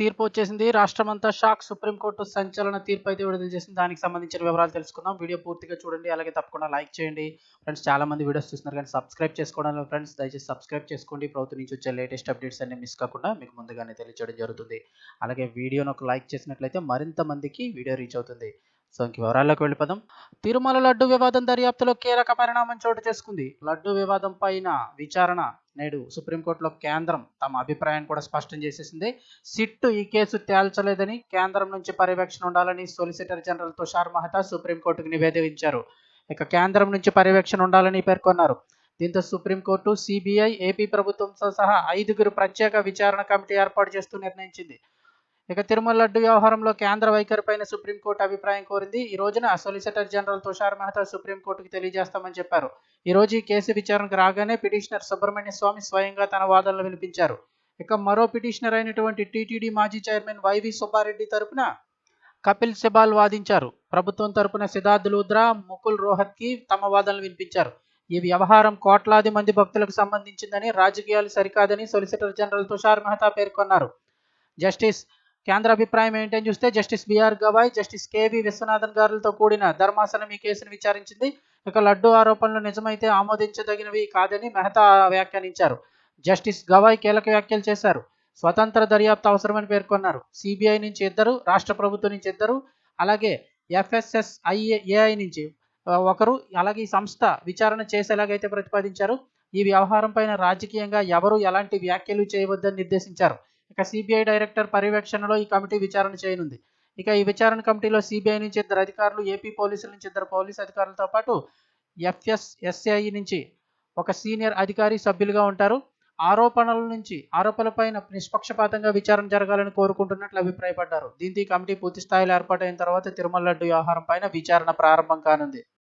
తీర్పు వచ్చేసింది. రాష్ట్రమంతా షాక్. సుప్రీంకోర్టు సంచలన తీర్పు అయితే విడుదల చేసింది. దానికి సంబంధించిన వివరాలు తెలుసుకుందాం. వీడియో పూర్తిగా చూడండి. అలాగే తప్పకుండా లైక్ చేయండి. ఫ్రెండ్స్ చాలా మంది వీడియోస్ చూస్తున్నారు కానీ సబ్స్క్రైబ్ చేసుకోవడం ఫ్రెండ్స్ దయచేసి సబ్స్క్రైబ్ చేసుకోండి. ప్రభుత్వం నుంచి వచ్చే లేటెస్ట్ అప్డేట్స్ అన్ని మిస్ కాకుండా మీకు ముందుగానే తెలియచేయడం జరుగుతుంది. అలాగే వీడియోను ఒక లైక్ చేసినట్లయితే మరింత మందికి వీడియో రీచ్ అవుతుంది. సో ఇంక వివరాల్లోకి వెళ్ళిపోదాం. తిరుమల లడ్డు వివాదం దర్యాప్తులో కీలక పరిణామం చోటు చేసుకుంది. లడ్డు వివాదం పైన విచారణ నేడు సుప్రీంకోర్టులో కేంద్రం తమ అభిప్రాయాన్ని కూడా స్పష్టం చేసేసింది. సిట్టు ఈ కేసు తేల్చలేదని కేంద్రం నుంచి పర్యవేక్షణ ఉండాలని సొలిసిటర్ జనరల్ తుషార్ మహతా సుప్రీంకోర్టుకు నివేదించారు ఇక కేంద్రం నుంచి పర్యవేక్షణ ఉండాలని పేర్కొన్నారు. దీంతో సుప్రీంకోర్టు సిబిఐ ఏపీ ప్రభుత్వంతో సహా ఐదుగురు ప్రత్యేక విచారణ కమిటీ ఏర్పాటు చేస్తూ నిర్ణయించింది. ఇక తిరుమల లడ్డు వ్యవహారంలో కేంద్ర వైఖరిపైన సుప్రీంకోర్టు అభిప్రాయం కోరింది. ఈ రోజున సొలిసిటర్ జనరల్ తుషార్ మెహతా సుప్రీంకోర్టుకు తెలియజేస్తామని చెప్పారు. ఈ రోజు ఈ కేసు విచారణకు రాగానే పిటిషనర్ సుబ్రహ్మణ్య స్వామి స్వయంగా తన వాదనలు వినిపించారు. ఇక మరో పిటిషనర్ అయినటువంటి టీటీడీ మాజీ చైర్మన్ వైవి సుబ్బారెడ్డి తరపున కపిల్ సిబాల్ వాదించారు. ప్రభుత్వం తరపున సిద్ధార్థ్ లూద్రా ముకుల్ రోహత్కి తమ వాదనలు వినిపించారు. ఈ వ్యవహారం కోట్లాది మంది భక్తులకు సంబంధించిందని రాజకీయాలు సరికాదని సొలిసిటర్ జనరల్ తుషార్ మెహతా పేర్కొన్నారు. జస్టిస్ కేంద్ర అభిప్రాయం ఏంటని చూస్తే justice B R Gavai justice K V Viswanathan గారులతో కూడిన ధర్మాసనం ఈ కేసును విచారించింది. ఇక లడ్డు ఆరోపణలు నిజమైతే ఆమోదించదగినవి కాదని మెహతా వ్యాఖ్యానించారు. జస్టిస్ గవాయ్ కీలక వ్యాఖ్యలు చేశారు. స్వతంత్ర దర్యాప్తు అవసరమని పేర్కొన్నారు. సిబిఐ నుంచి ఇద్దరు రాష్ట్ర ప్రభుత్వం నుంచి ఇద్దరు అలాగే ఎఫ్ఎస్ఎస్ఐఏఐ నుంచి ఒకరు అలాగే ఈ సంస్థ విచారణ చేసేలాగైతే ప్రతిపాదించారు. ఈ వ్యవహారం పైన రాజకీయంగా ఎవరు ఎలాంటి వ్యాఖ్యలు చేయవద్దని నిర్దేశించారు. ఇక సిబిఐ డైరెక్టర్ పర్యవేక్షణలో ఈ కమిటీ విచారణ చేయనుంది. ఇక ఈ విచారణ కమిటీలో సిబిఐ నుంచి ఇద్దరు అధికారులు ఏపీ పోలీసుల నుంచి ఇద్దరు పోలీసు అధికారులతో పాటు ఎఫ్ఎస్ ఎస్ఐ నుంచి ఒక సీనియర్ అధికారి సభ్యులుగా ఉంటారు. ఆరోపణల నుంచి ఆరోపణలపైన నిష్పక్షపాతంగా విచారణ జరగాలని కోరుకుంటున్నట్లు అభిప్రాయపడ్డారు. దీంతో ఈ కమిటీ పూర్తి స్థాయిలో ఏర్పాటైన తర్వాత తిరుమల లడ్డు వ్యవహారం పైన విచారణ ప్రారంభం కానుంది.